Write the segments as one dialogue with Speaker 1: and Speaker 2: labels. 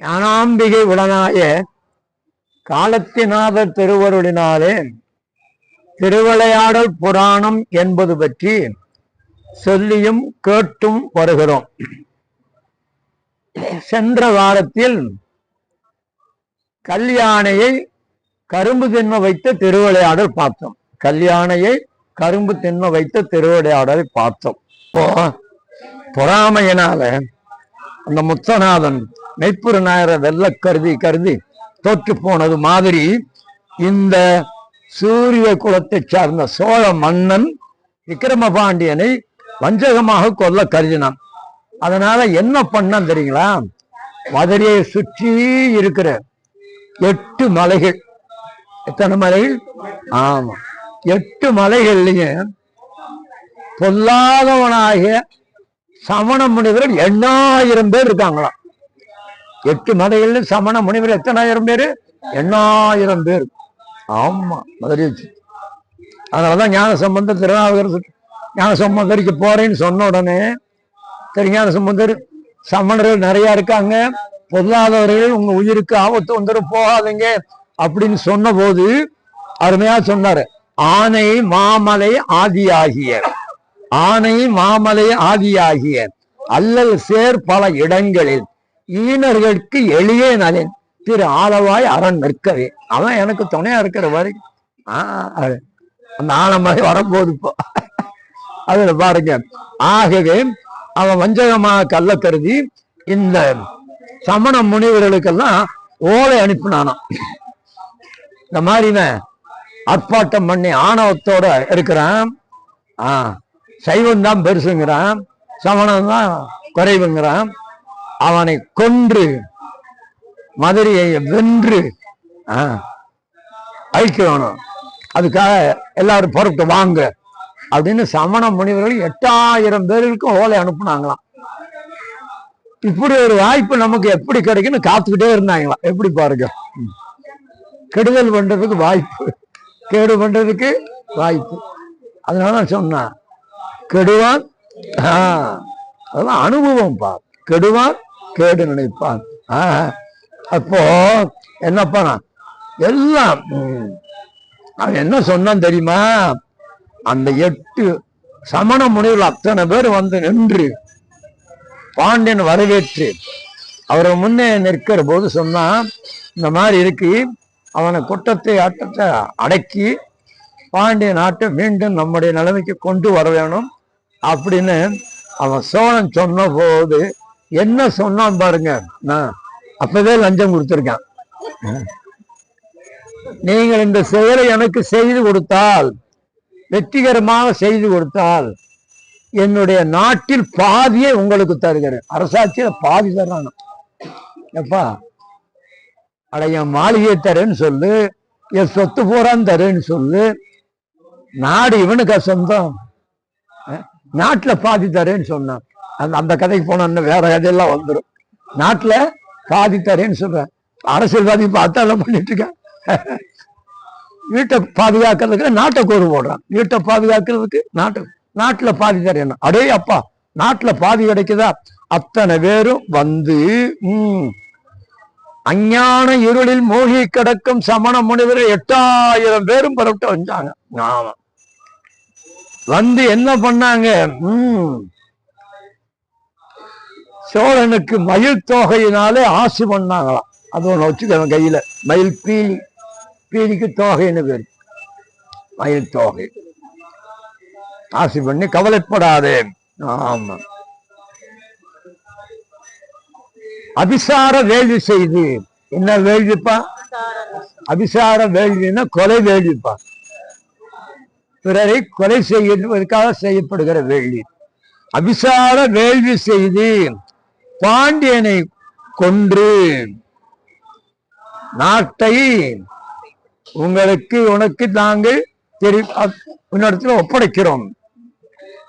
Speaker 1: ஞானாம்பிகை உடனாய காலத்தினாத திருவருளினாலே திருவிளையாடல் புராணம் என்பது பற்றி சொல்லியும் கேட்டும் வருகிறோம். சென்ற வாரத்தில் கல்யாணையை கரும்பு தின்ன வைத்த திருவிளையாடல் பார்த்தோம். கல்யாணையை கரும்பு தின்ன வைத்த திருவிளையாடலை பார்த்தோம். இப்போ பொறாமையினால அந்த முத்தநாதன் மெய்ப்புற நாயர வெல்ல கருதி கருதி தோற்று போனது மாதிரி இந்த சூரிய குலத்தை சார்ந்த சோழ மன்னன் விக்கிரம பாண்டியனை வஞ்சகமாக கொல்ல கருதினான். அதனால என்ன பண்ணான் தெரியுங்களா? மதுரையை சுற்றி இருக்கிற எட்டு மலைகள். எத்தனை மலைகள்? ஆமா. எட்டு மலைகள்லயும் பொல்லாதவனாகிய சமண முனிவர்கள் எண்ணாயிரம் பேர் இருக்காங்களாம். எட்டு மலைகள்ல சமண முனிவர் எத்தனாயிரம் பேர்? எண்ணாயிரம் பேர். ஆமா மதுரை அதனாலதான் ஞான சம்பந்தர் திருநாவுகர் ஞான சம்பந்தருக்கு போறேன்னு சொன்ன உடனே திருஞான சம்பந்தர் சமணர்கள் நிறைய இருக்காங்க. பொருளாதவர்கள் உங்க உயிருக்கு ஆபத்து வந்துடும் போகாதீங்க அப்படின்னு சொன்ன போது அருமையா சொன்னாரு. ஆனை மாமலை ஆதியாகிய ஆனை மாமலை ஆதியாகிய அல்லல் சேர் பல இடங்களில் ஈனர்களுக்கு எளிய நலன். திரு ஆலவாய் அரண் நிற்கவே. அவன் எனக்கு துணையா இருக்கிற வரைக்கும் ஆஹ் அது அந்த ஆலமலை வரப்போகுது இப்போ அதுல பாருங்க. ஆகவே அவன் வஞ்சகமாக கல்ல கருதி இந்த சமண முனிவர்களுக்கெல்லாம் ஓலை அனுப்பினானான் இந்த மாதிரி ஆர்ப்பாட்டம் பண்ணி ஆணவத்தோட இருக்கிறான். ஆ சைவம் தான் பெருசுங்கிறான் சமணம் தான் குறைவுங்கிறான். அவனை கொன்று மதுரையை வென்று ஆ, அழிக்கணும். அதுக்காக எல்லாரும் பொறுப்பு வாங்க அப்படின்னு சமண முனிவர்கள் எட்டாயிரம் பேருக்கும் ஓலை அனுப்புனாங்களாம். இப்படி ஒரு வாய்ப்பு நமக்கு எப்படி கிடைக்குன்னு காத்துக்கிட்டே இருந்தாங்களாம் எப்படி பாருங்க. கெடுதல் பண்றதுக்கு வாய்ப்பு. கேடு பண்றதுக்கு வாய்ப்பு. அதனால நான் சொன்னேன். கெடுவான்? அதெல்லாம் அனுபவம் பா கெடுவான் கேடு நினைப்பான். அப்போ என்னப்பா நான்? எல்லாம் அவன் என்ன சொன்னான் தெரியுமா? அந்த எட்டு சமண முனைவில் அத்தனை பேர் வந்து நின்று பாண்டியன் வரவேற்று அவரை முன்னே நிற்கிற போது சொன்னான் இந்த மாதிரி இருக்கு. அவனை குற்றத்தை ஆட்டத்தை அடக்கி பாண்டிய நாட்டை மீண்டும் நம்முடைய நிலைமைக்கு கொண்டு வர வேணும். அப்படின்னு அவன் சோழன் சொன்ன போது என்ன சொன்னான் பாருங்க. நான் அப்பவே லஞ்சம் கொடுத்துருக்கேன். நீங்கள் இந்த செயலை எனக்கு செய்து கொடுத்தால் வெற்றிகரமாக செய்து கொடுத்தால் என்னுடைய நாட்டில் பாதியை உங்களுக்கு தருகிறேன். அரசாட்சியில பாதி தர்றாங்க. எப்பா அட என் மாளிகையை தரேன்னு சொல்லு என் சொத்து பூரான்னு தரேன்னு சொல்லு நாடு இவனுக்கு சொந்தம் நாட்டுல பாதி தரேன்னு சொன்னான் அந்த அந்த கதைக்கு போனோன்னு வேற கதையெல்லாம் வந்துடும் நாட்டுல பாதி தரேன்னு சொல்றேன். அரசியல்வாதி பார்த்தாலும் பண்ணிட்டு இருக்கேன் வீட்டை பாதுகாக்கிறதுக்கு நாட்டை கூறு போடுறான். வீட்டை பாதுகாக்கிறதுக்கு நாட்டை நாட்டுல பாதி தரேன் அடே அப்பா நாட்டுல பாதி கிடைக்குதா? அத்தனை பேரும் வந்து உம் அஞ்ஞான இருளில் மூழ்கி கிடக்கும் சமண முனிவர் எட்டாயிரம் பேரும் புறப்பட்டு வந்தாங்க. ஆமா வந்து என்ன பண்ணாங்க? உம் சோழனுக்கு மயில் தொகையினாலே ஆசை பண்ணாங்களாம். அது ஒன்று வச்சுக்கோங்க கையில. மயில் பீலி பீலிக்கு தொகைன்னு பேர். மயில் தொகை. ஆசை பண்ணி கவலைப்படாதே. ஆமா. அபிசார வேள்வி செய்து. என்ன வேள்விப்பா? அபிசார வேள்வின்னா கொலை வேள்விப்பா. பிறரை கொலை செய்வதற்காக செய்யப்படுகிற வேள்வி. அபிசார வேள்வி செய்து பாண்டியனை கொன்று நாட்டை உங்களுக்கு உனக்கு நாங்கள் தெரி உன்னிடத்துல ஒப்படைக்கிறோம்.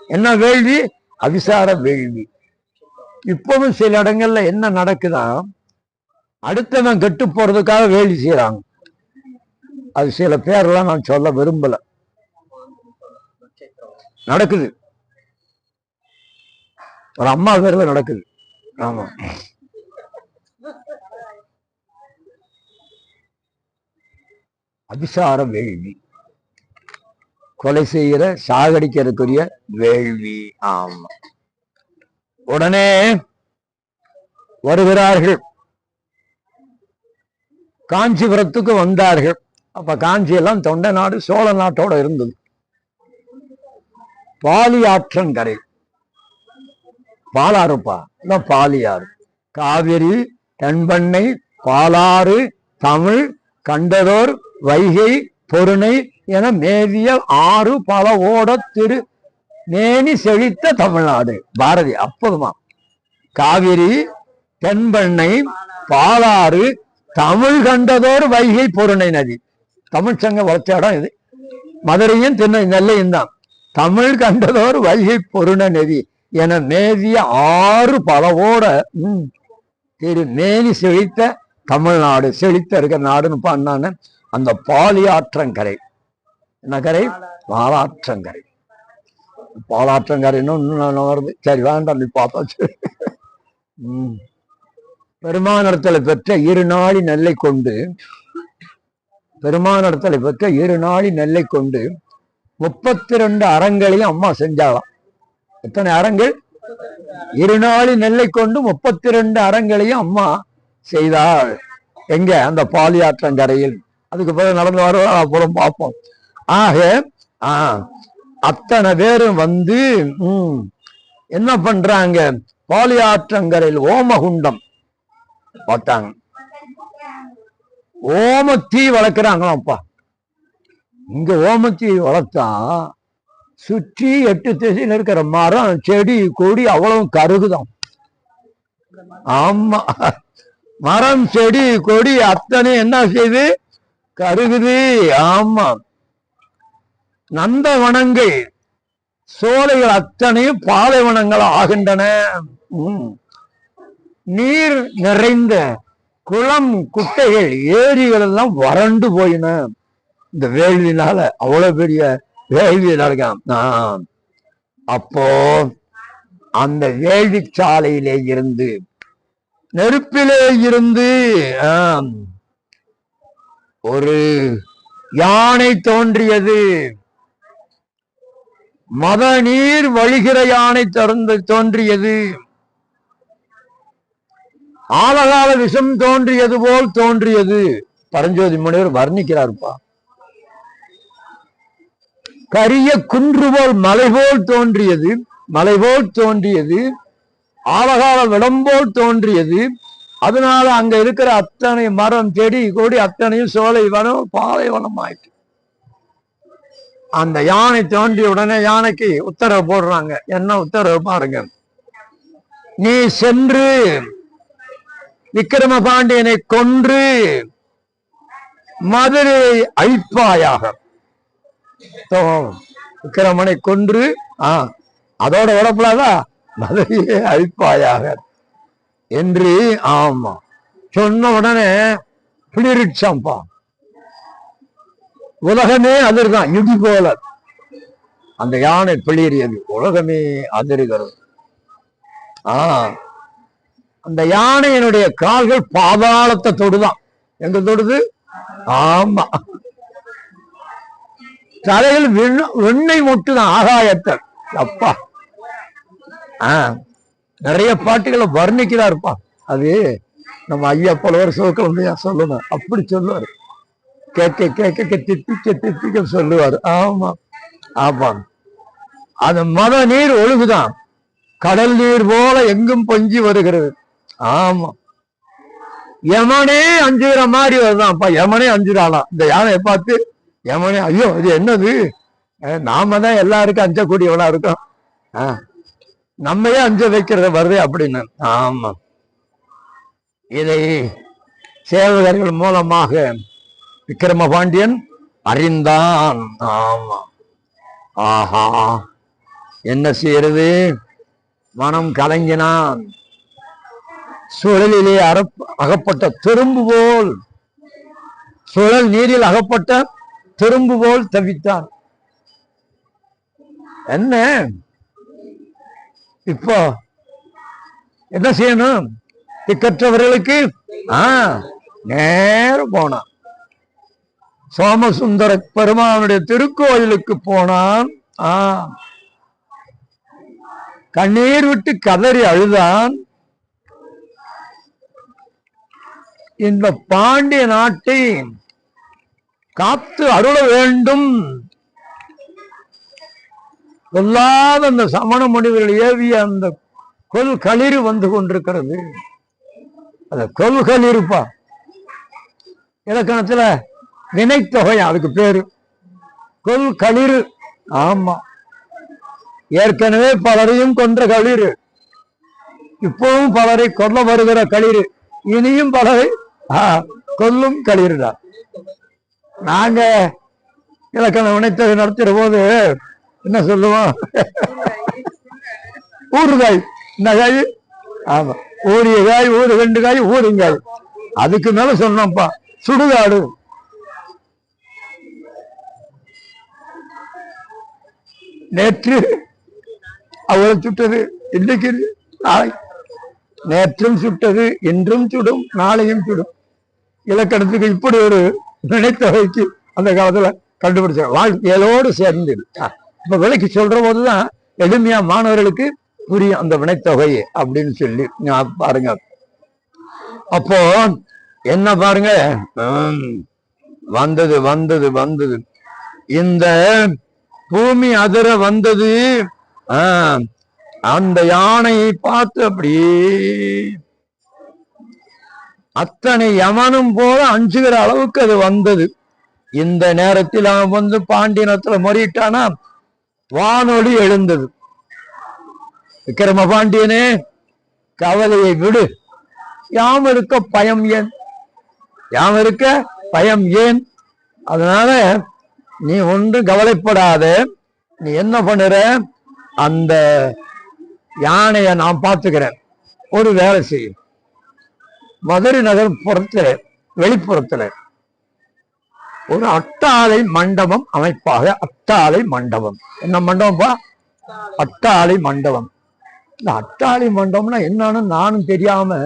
Speaker 1: என்ன வேள்வி? அபிசார வேள்வி. இப்பவும் சில இடங்கள்ல என்ன நடக்குதா? அடுத்தவன் கெட்டு போறதுக்காக வேள்வி செய்யறாங்க அது சில பேரெல்லாம் நான் சொல்ல விரும்பல. நடக்குது. ஒரு அம்மா பேர்ல நடக்குது. ஆமா. அபிசார வேள்வி. கொலை செய்கிற சாகடிக்கிறதுக்குரிய வேள்வி. ஆமா. உடனே வருகிறார்கள். காஞ்சிபுரத்துக்கு வந்தார்கள். அப்ப காஞ்சி எல்லாம் தொண்டை நாடு சோழ நாட்டோட இருந்தது. பாலியாற்றங்கரை. பாலாறுப்பா இதான் பாலியாறு. காவிரி தென்பண்ணை பாலாறு தமிழ் கண்டதோர் வைகை பொருணை என மேவிய ஆறு பல ஓட திரு மேனி செழித்த தமிழ்நாடு. பாரதி அற்புதமா காவிரி தென்பண்ணை பாலாறு தமிழ் கண்டதோர் வைகை பொருணை நதி. தமிழ்ச்சங்க சங்கம் இடம் இது. மதுரையும் திண்ணை நெல்லையும் தான். தமிழ் கண்டதோர் வைகை பொருண நெறி என மேதிய ஆறு பலவோட திரு மேனி செழித்த தமிழ்நாடு செழித்த இருக்கிற நாடுன்னு பண்ணான்னு அந்த பாலியாற்றங்கரை என்ன கரை பாலாற்றங்கரை பாலாற்றங்கரைன்னு வருது. சரி வேண்டாம் நீ பார்த்தா சரி. ம். பெற்ற இரு நாளி நெல்லை கொண்டு பெருமானிடத்துல பெற்ற இரு நாளி நெல்லை கொண்டு முப்பத்தி ரெண்டு அறங்களையும் அம்மா செஞ்சாலாம் எத்தனை அறங்கள்? இரு நாளி நெல்லை கொண்டு முப்பத்தி ரெண்டு அறங்களையும் அம்மா செய்தாள். எங்க? அந்த பாலியாற்றங்கரையில் அதுக்கு பிறகு நடந்து வருவோம் அப்புறம் பார்ப்போம். ஆக ஆ, அத்தனை பேரும் வந்து என்ன பண்றாங்க? பாலியாற்றங்கரையில் ஓமகுண்டம் பார்த்தாங்க ஓமத்தீ வளர்க்குறாங்களாம்ப்பா. இங்க ஓமத்தி வளர்த்தா சுற்றி எட்டு திசையில் இருக்கிற மரம் செடி கொடி அவ்வளவு கருகுதான். ஆமா. மரம் செடி கொடி அத்தனை என்ன செய்யுது கருகுது. ஆமா. நந்தவனங்கள் சோலைகள் அத்தனையும் பாலைவனங்கள் ஆகின்றன. நீர் நிறைந்த குளம் குட்டைகள் ஏரிகள் எல்லாம் வறண்டு போயின. இந்த வேள்வினால அவ்வளவு பெரிய வேள்வி நடக்காம். அப்போ அந்த வேள்வி சாலையிலே இருந்து நெருப்பிலே இருந்து ஒரு யானை தோன்றியது. மத நீர் வழிகிற யானை திறந்து தோன்றியது. ஆலகால விஷம் தோன்றியது போல் தோன்றியது. பரஞ்சோதி முனிவர் வர்ணிக்கிறார்ப்பா. கரிய குன்று போல் மலை போல் தோன்றியது மலை போல் தோன்றியது ஆலகால விடம்போல் தோன்றியது. அதனால அங்க இருக்கிற அத்தனை மரம் செடி கொடி அத்தனையும் சோலை வனம் பாலைவனம் ஆயிட்டு அந்த யானை தோன்றிய உடனே யானைக்கு உத்தரவு போடுறாங்க. என்ன உத்தரவு பாருங்க. நீ சென்று விக்கிரம பாண்டியனை கொன்று மதுரை அழிப்பாயாக. விக்கிரமனை கொன்று ஆ அதோட உடப்புலாதா மதுரையே அழிப்பாயாக. என்று ஆமா. சொன்ன உடனே பிளிருச்சாம்பா உலகமே அதிர்தான் இடி போல. அந்த யானை பிளிரியது உலகமே அதிர்கிறது. ஆ அந்த யானையினுடைய கால்கள் பாதாளத்தை தொடுதான். எங்க தொடுது? ஆமா. தலையில் வெண்ணை வெண்ணெய் முட்டுதான் ஆகாயத்தை. அப்பா. ஆஹ் நிறைய பாட்டுகளை வர்ணிக்கிறாருப்பா. அது நம்ம ஐயா பலவர் சிவக்கலமையா சொல்லணும்? அப்படி சொல்லுவாரு. கேட்க கேட்க தித்திக்க தித்திக்க சொல்லுவார். ஆமா. ஆமா. அந்த மத நீர் ஒழுகுதான். கடல் நீர் போல எங்கும் பொங்கி வருகிறது. ஆமா. யமனே அஞ்சுகிற மாதிரி வருதான்ப்பா. யமனே அஞ்சுறாளாம். இந்த யானையை பார்த்து யமனே ஐயோ இது என்னது? நாம தான் எல்லாருக்கும் அஞ்சக்கூடியவனா இருக்கோம். ஆஹ் நம்மையே அஞ்ச வைக்கிறது வருது அப்படின்னு? ஆமா. இதை சேவகர்கள் மூலமாக விக்கிரம பாண்டியன் அறிந்தான். ஆமா. ஆஹா. என்ன செய்யறது? மனம் கலங்கினான். சுழலிலே அகப்பட்ட திரும்பு போல் சுழல் நீரில் அகப்பட்ட திரும்பு போல் தவித்தான். என்ன? இப்போ என்ன செய்யணும்? திக்கற்றவர்களுக்கு ஆ நேரம் போனான். சோமசுந்தர பெருமானுடைய திருக்கோயிலுக்கு போனான். ஆ. கண்ணீர் விட்டு கதறி அழுதான். இந்த பாண்டிய நாட்டை காத்து அருள வேண்டும். சொல்லாத அந்த சமண முனிவர்கள் ஏவிய அந்த கொல் களிர் வந்து கொண்டிருக்கிறது. அந்த கொல் இலக்கணத்துல வினைத்தொகை அதுக்கு பேரு. கொல் களிர் ஆமா. ஏற்கனவே பலரையும் கொன்ற களிர் இப்பவும் பலரை கொல்ல வருகிற களிர் இனியும் பலரை கொல்லும் களிறுதான் நாங்க இலக்கண வினைத்தொகை நடத்துகிற போது என்ன சொல்லுவோம்? ஊறுகாய் இந்த காய் ஆமா. ஊரிய காய் ஊறு ரெண்டு காய் ஊறுங்காய் அதுக்கு மேல சொன்னோம்ப்பா சுடுகாடு. நேற்று அவளை சுட்டது இன்னைக்கு நாளை. நேற்றும் சுட்டது இன்றும் சுடும் நாளையும் சுடும். இலக்கணத்துக்கு இப்படி ஒரு நினைத்தவைக்கு அந்த காலத்துல கண்டுபிடிச்சாங்க வாழ்க்கையோடு சேர்ந்து இப்ப விலைக்கு சொல்ற போதுதான் எளிமையா மாணவர்களுக்கு புரியும் அந்த வினைத்தொகை அப்படின்னு சொல்லி பாருங்க. அப்போ என்ன பாருங்க? வந்தது வந்தது வந்தது. இந்த பூமி அதிர வந்தது. ஆஹ், அந்த யானையை பார்த்து அப்படியே அத்தனை யமனும் போல அஞ்சுகிற அளவுக்கு அது வந்தது. இந்த நேரத்தில் அவன் வந்து பாண்டியனத்துல மறியிட்டானா வானொலி எழுந்தது. விக்கிரம பாண்டியனே கவலையை விடு. யாம் இருக்க பயம் ஏன்? யாம் இருக்க பயம் ஏன்? அதனால நீ ஒன்றும் கவலைப்படாத. நீ என்ன பண்ணுற? அந்த யானைய நான் பார்த்துக்கிறேன். ஒரு வேலை செய்யும். மதுரை நகர் புறத்துல வெளிப்புறத்துல. ஒரு அட்டாலை மண்டபம் அமைப்பாக அட்டாலை மண்டபம். என்ன மண்டபம்ப்பா அட்டாலை மண்டபம். இந்த அட்டாளி மண்டபம்னா என்னன்னு நானும் தெரியாம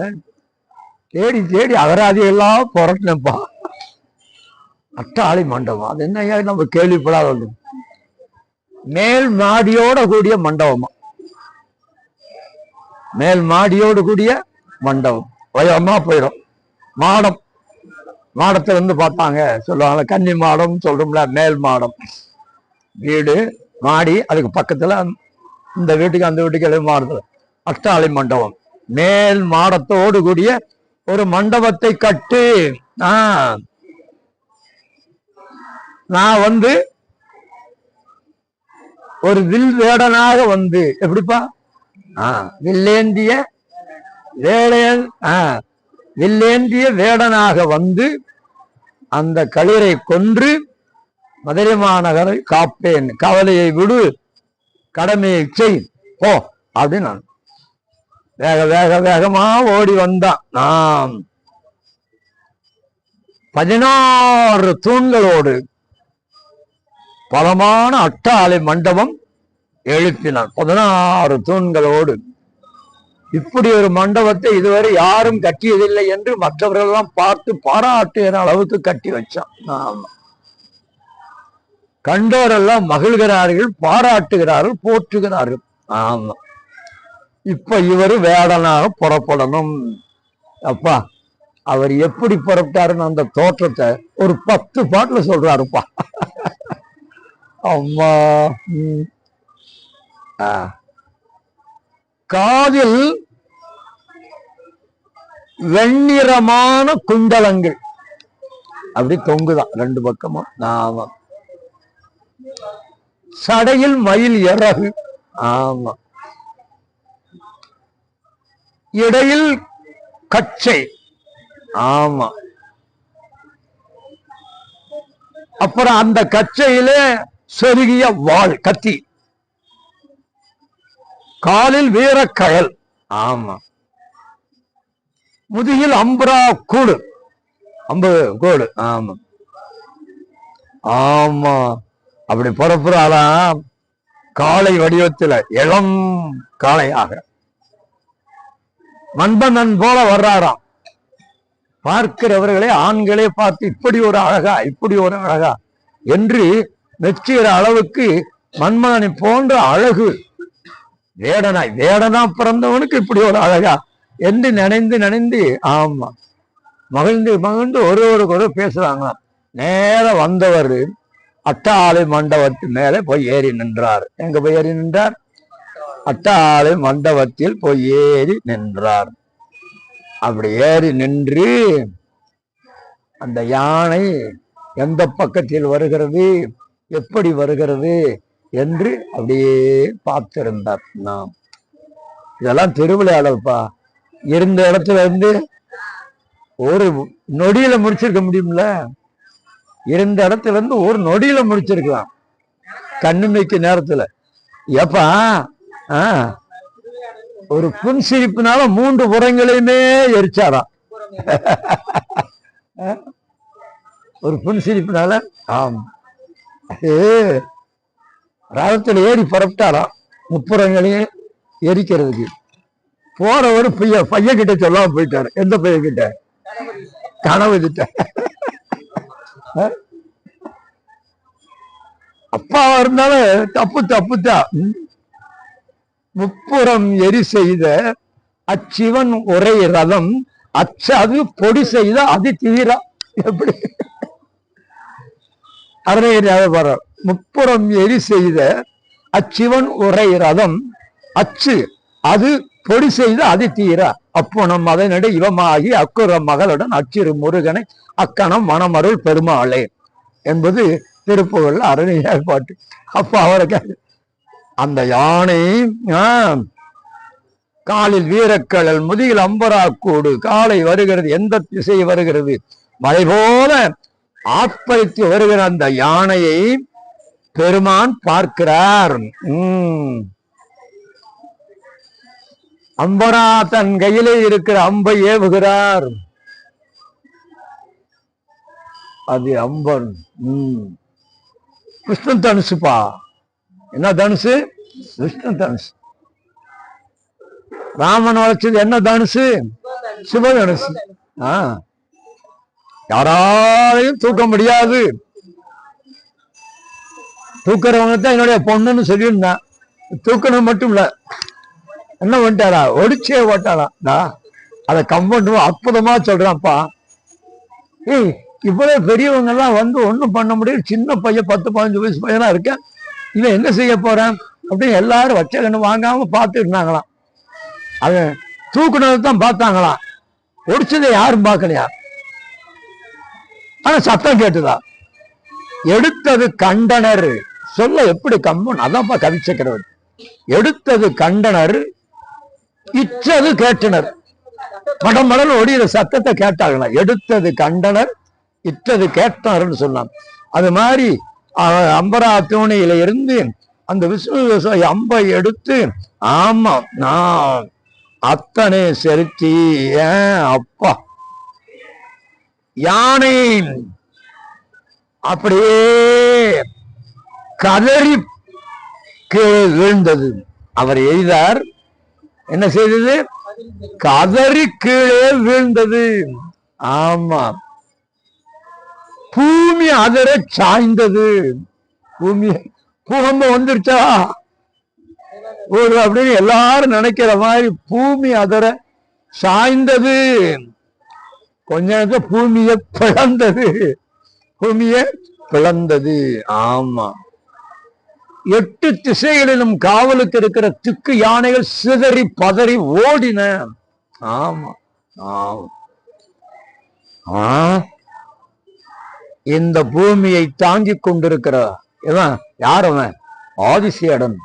Speaker 1: தேடி தேடி அகராதி எல்லாம் புரட்டினப்பா அட்டாளி மண்டபம். அது என்ன நம்ம கேள்விப்படாத ஒன்று. மேல் மாடியோட கூடிய மண்டபமா? மேல் மாடியோடு கூடிய மண்டபம். வயமா போயிடும். மாடம். மாடத்தை வந்து பார்த்தாங்க சொல்லுவாங்க கன்னி மாடம் சொல்றோம்ல மேல் மாடம். வீடு மாடி அதுக்கு பக்கத்துல இந்த வீட்டுக்கு அந்த வீட்டுக்கு எழுத மாடத்துல. அஷ்டாலை மண்டபம். மேல் மாடத்தோடு கூடிய ஒரு மண்டபத்தை கட்டு. ஆஹ் நான் வந்து ஒரு வில் வேடனாக வந்து எப்படிப்பா? ஆஹ் வில்லேந்திய வேடையன் ஆஹ் வில்லேந்திய வேடனாக வந்து அந்த களிரை கொன்று மதுரை மாநகரை காப்பேன். கவலையை விடு கடமையை செய் போ அப்படின்னு நான் வேக வேக வேகமா ஓடி வந்தான். நாம் பதினாறு தூண்களோடு பலமான அட்டாலை மண்டபம் எழுப்பினான். பதினாறு தூண்களோடு. இப்படி ஒரு மண்டபத்தை இதுவரை யாரும் கட்டியதில்லை என்று மற்றவர்கள் எல்லாம் பார்த்து பாராட்டுகிற அளவுக்கு கட்டி வச்சான். ஆமா. கண்டோரெல்லாம் மகிழ்கிறார்கள் பாராட்டுகிறார்கள் போற்றுகிறார்கள். ஆமா. இப்ப இவர் வேடனாக புறப்படணும். அப்பா அவர் எப்படி புறப்பட்டாருன்னு அந்த தோற்றத்தை ஒரு பத்து பாட்டுல சொல்றாருப்பா. அம்மா ஆ. காதில் வெண்ணிறமான குண்டலங்கள். அப்படி தொங்குதான் ரெண்டு பக்கமும். ஆமா. சடையில் மயில் இறகு. ஆமா. இடையில் கச்சை. ஆமா. அப்புறம் அந்த கச்சையில சொருகிய வாழ் கத்தி. காலில் வீரக்கயல் ஆமா. முதுகில் அம்பரா கூடு. அம்பு கோடு. ஆமா. ஆமா. அப்படி புறப்புறாளாம். காளை வடிவத்துல இளம் காளையாக. மண்பனன் போல வர்றாராம். பார்க்கிறவர்களே ஆண்களே பார்த்து இப்படி ஒரு அழகா இப்படி ஒரு அழகா என்று மெச்சுகிற அளவுக்கு மன்மதனை போன்ற அழகு வேடனாய் வேடனா பிறந்தவனுக்கு இப்படி ஒரு அழகா என்று நினைந்து நினைந்து ஆமா மகிழ்ந்து மகிழ்ந்து ஒருவருக்கு ஒரு பேசுறாங்களாம். நேர வந்தவர் அட்டாளை மண்டபத்து மேலே போய் ஏறி நின்றார். எங்க போய் ஏறி நின்றார்? அட்டாளை மண்டபத்தில் போய் ஏறி நின்றார். அப்படி ஏறி நின்று அந்த யானை எந்த பக்கத்தில் வருகிறது? எப்படி வருகிறது? என்று அப்படியே பார்த்திருந்தார் நாம். இதெல்லாம் திருவிளையாடல்ப்பா இருந்த இடத்துல இருந்து ஒரு நொடியில முடிச்சிருக்க முடியும்ல? இருந்த இடத்துல இருந்து ஒரு நொடியில முடிச்சிருக்கலாம். கண்ணுமைக்கு நேரத்துல. ஏப்பா ஆ, ஒரு புன்சிரிப்புனால மூன்று புறங்களையுமே எரிச்சாராம் ஒரு ஒரு புன்சிரிப்புனால ஆம். அது ரதத்தில் ஏறி புறப்பட்டாராம் முப்புறங்களையும் எரிக்கிறதுக்கு. போறவர் பைய பையன் கிட்ட சொல்லாம போயிட்டாரு. எந்த பையன் கிட்ட கனவு கிட்ட அப்பாவா இருந்தாலும் தப்பு தப்பு தான். முப்புறம் எரி செய்த அச்சிவன் ஒரே ரதம். அச்சாது பொடி செய்த அது தீரா எப்படி? அருணகிரி முப்புறம் எரி செய்த அச்சிவன் உரை ரதம். அச்சு அது பொடி செய்த அது தீரா. அப்போனம் அதனடை இவமாகி அக்குற மகளுடன் அச்சிறு முருகனை அக்கணம் மணமருள் பெருமாளே என்பது திருப்புகள்ல அருணையார் பாட்டு. அப்போ அவருக்கு அந்த யானை காலில் வீரக்கடல் முதுகில் அம்பராக்கூடு காலை வருகிறது எந்த திசை வருகிறது மலை போல ஆப்பரித்து வருகிற அந்த யானையை பெருமான் பார்க்கிறார். உம் அம்பரா தன் கையிலே இருக்கிற அம்பை ஏவுகிறார். அது அம்பன். உம் விஷ்ணு தனுசுப்பா. என்ன தனுசு? விஷ்ணு தனுசு. ராமன் வளர்ச்சது என்ன தனுசு? சிவதனுசு ஆ. யாராலையும் தூக்க முடியாது. தூக்குறவங்க தான் என்னுடைய பொண்ணுன்னு சொல்லியிருந்தான் தூக்கணும் மட்டும் இல்லை. என்ன பண்ணிட்டாரா? ஒடிச்சே ஓட்டாரா? அதை கம்பௌண்ட் அற்புதமா சொல்றான்ப்பா. ஏய் இவ்வளவு பெரியவங்க எல்லாம் வந்து ஒன்றும் பண்ண முடியும் சின்ன பையன் பத்து பதினஞ்சு வயசு பையனா இருக்கேன். இவன் என்ன செய்ய போறான்? அப்படின்னு எல்லாரும் வச்ச கண்ணு வாங்காம பார்த்து இருந்தாங்களாம். அவன் தூக்குனதை தான் பார்த்தாங்களாம் ஒடிச்சதை யாரும் பார்க்கலையா? ஆனா சத்தம் கேட்டுதான் எடுத்தது கண்டனர். சொல்ல எப்படி கம்பன்? அதான்ப்பா கவி சக்கரவர்த்தி. எடுத்தது கண்டனர் இச்சது கேட்டனர். மடம் மடல் ஒடிகிற சத்தத்தை கேட்டாங்களா எடுத்தது கண்டனர் இட்டது கேட்டனர்னு சொன்னான். அது மாதிரி அம்பரா தூணையில இருந்து அந்த விஷ்ணு விவசாயி அம்பை எடுத்து ஆமா நான் அத்தனை செலுத்தி ஏன் அப்பா. யானை அப்படியே கதறி கீழே விழுந்தது. அவர் எய்தார் என்ன செய்தது? கதறி கீழே வீழ்ந்தது. ஆமா. பூமி அதர சாய்ந்தது. பூமி பூகம்பம் வந்துருச்சா? ஒரு அப்படின்னு எல்லாரும் நினைக்கிற மாதிரி பூமி அதர சாய்ந்தது. கொஞ்ச நேரத்துல பூமியை பிளந்தது. பூமியை பிளந்தது. ஆமா. எட்டு திசைகளிலும் காவலுக்கு இருக்கிற திக்கு யானைகள் சிதறி பதறி ஓடின. ஆமா. ஆமா. இந்த பூமியை தாங்கி கொண்டிருக்கிற இவன் யார் அவன்? ஆதிசேடன்.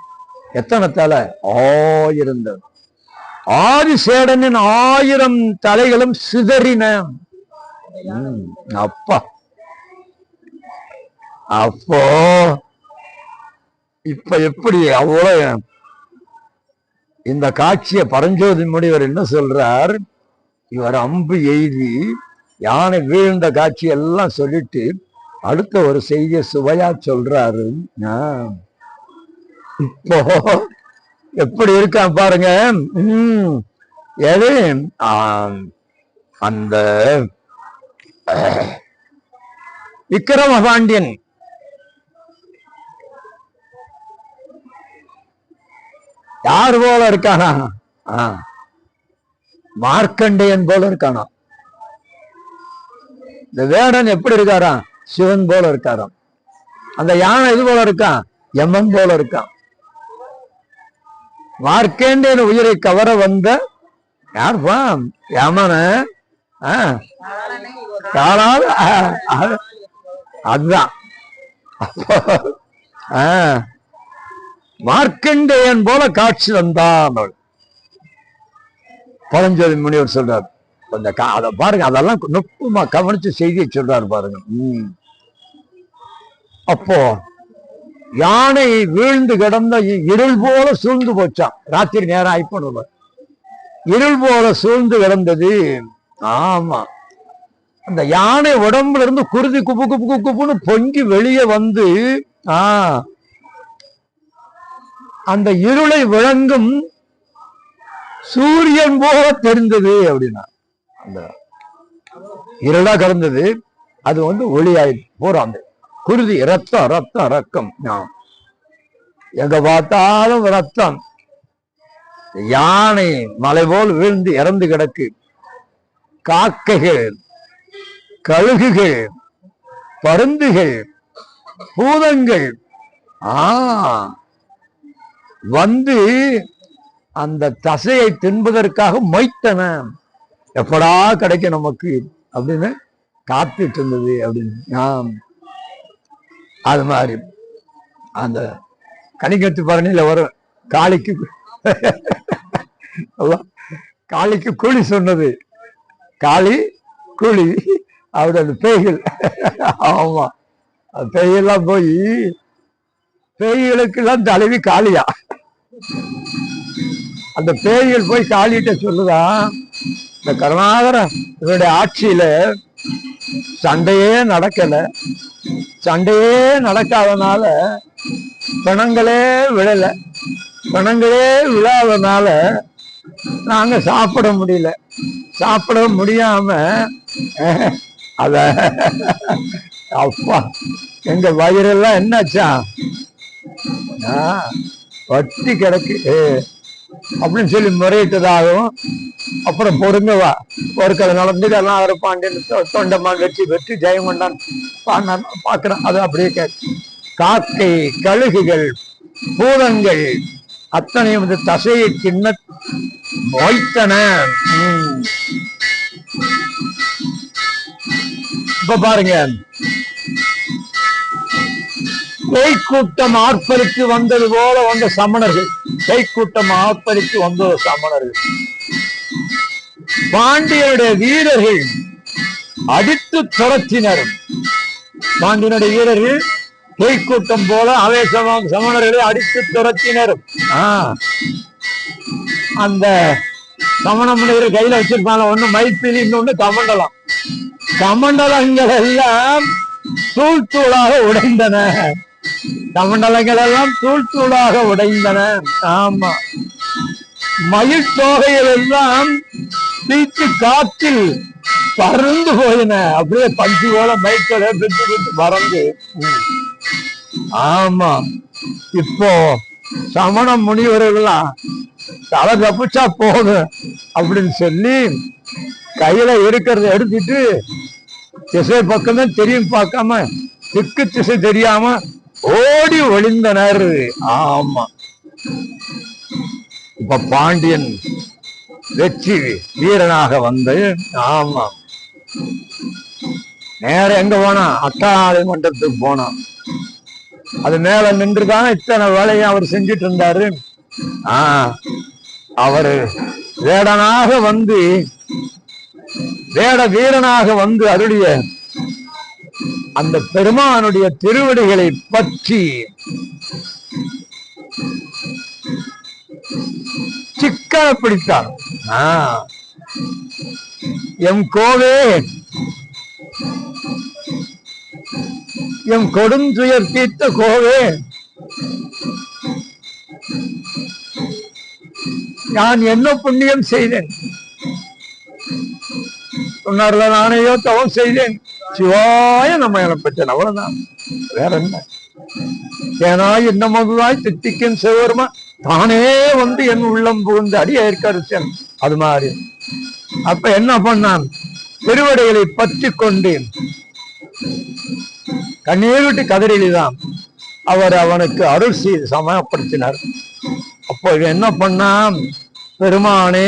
Speaker 1: எத்தனை தலை ஆயிரம். தலை. ஆதிசேடனின் ஆயிரம் தலைகளும் சிதறின. அப்பா. அப்போ இப்ப எப்படி அவ்வளவு இந்த காட்சியை பரஞ்சோதி முனிவர் என்ன சொல்றார்? இவர் அம்பு எய்தி யானை வீழ்ந்த காட்சி எல்லாம் சொல்லிட்டு அடுத்த ஒரு செய்தியை சுவையா சொல்றாரு. இப்போ எப்படி இருக்கான் பாருங்க. உம் எது? அந்த விக்கிரம பாண்டியன் யார் போல இருக்கானா? மார்க்கண்டையன் போல இருக்கானா? இந்த வேடன் எப்படி இருக்காராம்? சிவன் போல இருக்காராம். அந்த யானை இது போல இருக்கான் எம்மன் போல இருக்கான் மார்க்கேண்டேயன் உயிரை கவர வந்த யார்ப்பா யமன. காலால் அது- அதுதான். மார்க்கண்டேயன் போல காட்சி தந்தான் அவள். முனிவர் சொல்றார் அந்த கா- அதை பாருங்க அதெல்லாம் நுட்பமா கவனிச்சு செய்தியை சொல்றாரு பாருங்க. உம் அப்போ யானை வீழ்ந்து கிடந்த இருள் போல சூழ்ந்து போச்சான் ராத்திரி நேரம் ஆயிப்போனது இருள் போல சூழ்ந்து கிடந்தது ஆமா. அந்த யானை உடம்புல இருந்து குருதி குப்பு குப்பு குப்புன்னு பொங்கி வெளியே வந்து ஆஹ் அந்த இருளை விளங்கும் சூரியன் போல தெரிந்தது அப்படின்னா அந்த இருளா கலந்தது அது வந்து ஒளியாயிடுச்சு போறாங்க அந்த குருதி ரத்தம் ரத்தம் ரக்கம் எங்க பார்த்தாலும் ரத்தம் யானை மலை போல் வீழ்ந்து இறந்து கிடக்கு. காக்கைகள் கழுகுகள் பருந்துகள் பூதங்கள். ஆ வந்து அந்த தசையை தின்பதற்காக மொய்த்தன. எப்படா கிடைக்கும் நமக்கு? அப்படின்னு காத்துட்டு இருந்தது அப்படின்னு. ஆம். அது மாதிரி. அந்த கணிகத்து பரணியில வரும் காளிக்கு காளிக்கு கூலி சொன்னது. காளி கூலி அப்படி அந்த பேய்கள். ஆமா. பேயெல்லாம் போய் பேய்களுக்கெல்லாம் தலைவி காளியா. அந்த பேய்கள் போய் காளிகிட்ட சொல்லுதான் இந்த கருணாகர இவருடைய ஆட்சியில சண்டையே நடக்கல. சண்டையே நடக்காதனால பிணங்களே விழல. பிணங்களே விழாதனால நாங்க சாப்பிட முடியல. சாப்பிட முடியாம அத அப்பா எங்க வயிறெல்லாம் என்னாச்சா? வட்டி கிடக்கு. அப்படின்னு சொல்லி முறையிட்டதாகவும் அப்புறம் பொறுங்க வா. பொறுக்கதை நடந்து எல்லாம் பாண்டியன் தொ- தொண்டமான் வெற்றி பெற்று ஜெயம் கொண்டான். பார்க்கிறேன். அது அப்படியே கேட்கு. காக்கை கழுகுகள் பூதங்கள் அத்தனையும் இந்த தசையை கிண்ண மொய்த்தன இப்ப பாருங்க. கைக்கூட்டம் ஆர்ப்பரித்து வந்தது போல வந்த சமணர்கள். கைக்கூட்டம் ஆர்ப்பரித்து வந்த சமணர்கள். பாண்டியனுடைய வீரர்கள் அடித்து துரத்தினர். பாண்டியனுடைய வீரர்கள் பேய்க்கூட்டம் போல ஆவேசமாக சமணர்களை அடித்து துரத்தினர். அந்த சமண முனிவர் கையில வச்சிருப்பாங்க. ஒண்ணு மைப்பிலி இன்னொன்னு கமண்டலம். கமண்டலங்கள் எல்லாம் தூள் தூளாக உடைந்தன. கமண்டலங்கள் எல்லாம் தூள் தூளாக உடைந்தன. ஆமா. மயில் தோகையில் எல்லாம் தீச்சு காற்றில் பறந்து போயின. அப்படியே பஞ்சு போல மயிற்சோட பிச்சு பிச்சு பறந்து. ஆமா. இப்போ சமண முனிவர்கள்லாம் தலை தப்பிச்சா போதும் அப்படின்னு சொல்லி கையில இருக்கிறத எடுத்துட்டு திசை பக்கம் தான் தெரியும் பார்க்காம திக்கு திசை தெரியாம ஓடி ஒளிந்தனர். ஆமா. இப்ப பாண்டியன் வெற்றி வீரனாக வந்து ஆமா. நேர எங்க போனா? அட்டாளை மண்டத்துக்கு போனான் அது மேல நின்றுதான் இத்தனை வேலையை அவர் செஞ்சிட்டு இருந்தாரு ஆஹ் அவரு வேடனாக வந்து வேட வீரனாக வந்து அருளிய அந்த பெருமானுடைய திருவடிகளை பற்றி சிக்கன பிடித்தார் எம் கோவே எம் கொடுந்துயர் தீர்த்த கோவே நான் என்ன புண்ணியம் செய்தேன்? சொன்னார்ல நானேயோ தவம் செய்தேன். சிவாய நம்ம பெற்றன் அவ்வளவுதான் வேற என்ன ஏனா மகுவாய் திட்டிக்கும் சிவருமா? தானே வந்து என் உள்ளம் புகுந்து அடி ஏற்கரிசன் அது மாதிரி. அப்ப என்ன பண்ணான்? திருவடைகளை பற்றி கொண்டேன். கண்ணீர் விட்டு கதறிலிதான் அவர் அவனுக்கு அருள் செய்து சமயப்படுத்தினார் அப்போ என்ன பண்ணான்? பெருமானே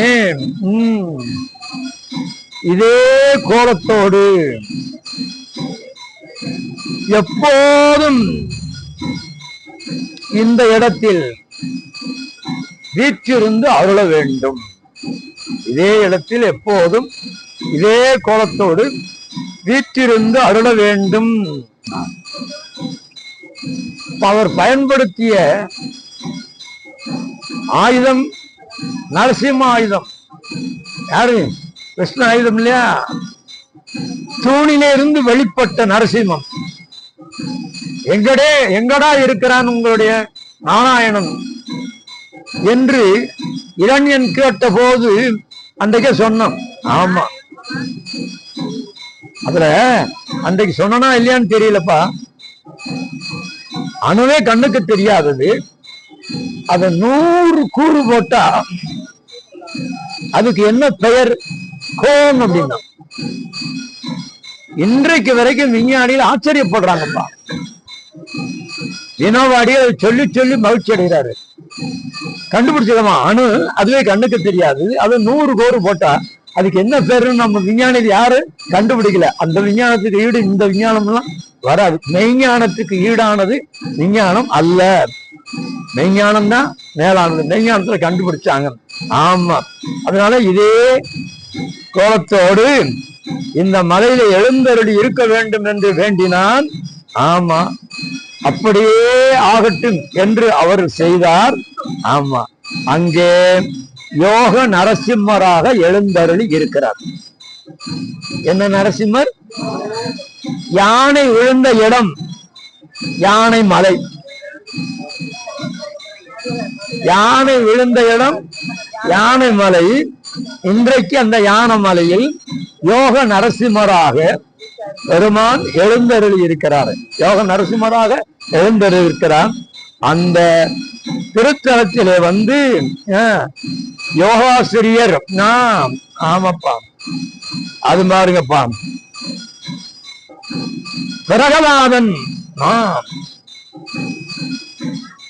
Speaker 1: உம், இதே கோலத்தோடு எப்போதும் இந்த இடத்தில் வீற்றிருந்து அருள வேண்டும். இதே இடத்தில் எப்போதும் இதே கோலத்தோடு வீற்றிருந்து அருள வேண்டும். அவர் பயன்படுத்திய ஆயுதம் நரசிம்ம ஆயுதம். யாரு? கிருஷ்ண ஆயுதம் இல்லையா தூணிலே இருந்து வெளிப்பட்ட நரசிம்மம். எங்கடே எங்கடா இருக்கிறான் உங்களுடைய நாராயணன்? என்று இரண்யன் கேட்ட போது அன்றைக்கே சொன்னோம் ஆமா. அதுல அன்றைக்கு சொன்னா இல்லையான்னு தெரியலப்பா. அணுவே கண்ணுக்கு தெரியாதது. அத நூறு கூறு போட்டா அதுக்கு என்ன பெயர்? கோன் அப்படின்னா இன்றைக்கு வரைக்கும் விஞ்ஞானிகள் ஆச்சரியப்படுறாங்கப்பா. வினோவாடி அதை சொல்லி சொல்லி மகிழ்ச்சி அடைகிறாரு. கண்டுபிடிச்சதமா அணு அதுவே கண்ணுக்கு தெரியாது. அது நூறு கோரு போட்டா அதுக்கு என்ன பேருன்னு நம்ம விஞ்ஞானிகள் யாரு? கண்டுபிடிக்கல. அந்த விஞ்ஞானத்துக்கு ஈடு இந்த விஞ்ஞானம் எல்லாம் வராது. மெய்ஞானத்துக்கு ஈடானது விஞ்ஞானம் அல்ல. மெய்ஞானம் தான் மேலானது. மெய்ஞானத்துல கண்டுபிடிச்சாங்க. ஆமா. அதனால இதே கோலத்தோடு இந்த மலையில எழுந்தருளி இருக்க வேண்டும் என்று வேண்டினான். ஆமா அப்படியே ஆகட்டும் என்று அவர் செய்தார். ஆமா அங்கே யோக நரசிம்மராக எழுந்தருளி இருக்கிறார். என்ன நரசிம்மர்? யானை விழுந்த இடம் யானை மலை. யானை விழுந்த இடம் யானை மலை. இன்றைக்கு அந்த யானமலையில் யோக நரசிம்மராக பெருமான் எழுந்தருளி இருக்கிறார். யோக நரசிம்மராக எழுந்தருள் இருக்கிறார். அந்த திருத்தலத்திலே வந்து யோகாசிரியர் நான் ஆமாப்பா. அது பாருங்கப்பா. பிரகலாதன்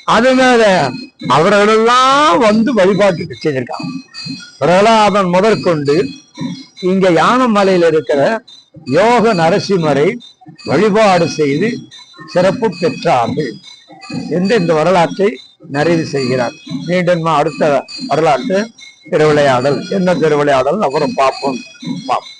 Speaker 1: அது மேல அவர்களெல்லாம் வந்து வழிபாட்டுக்கு செய்திருக்காங்க பிரகலாதன் முதற்கொண்டு இங்க யானமலையில் இருக்கிற யோக நரசிம்மரை வழிபாடு செய்து சிறப்பு பெற்றார்கள் என்று இந்த வரலாற்றை நிறைவு செய்கிறார். மீண்டும் அடுத்த வரலாற்று திருவிளையாடல். என்ன திருவிளையாடல்? அப்புறம் பார்ப்போம். பார்ப்போம்.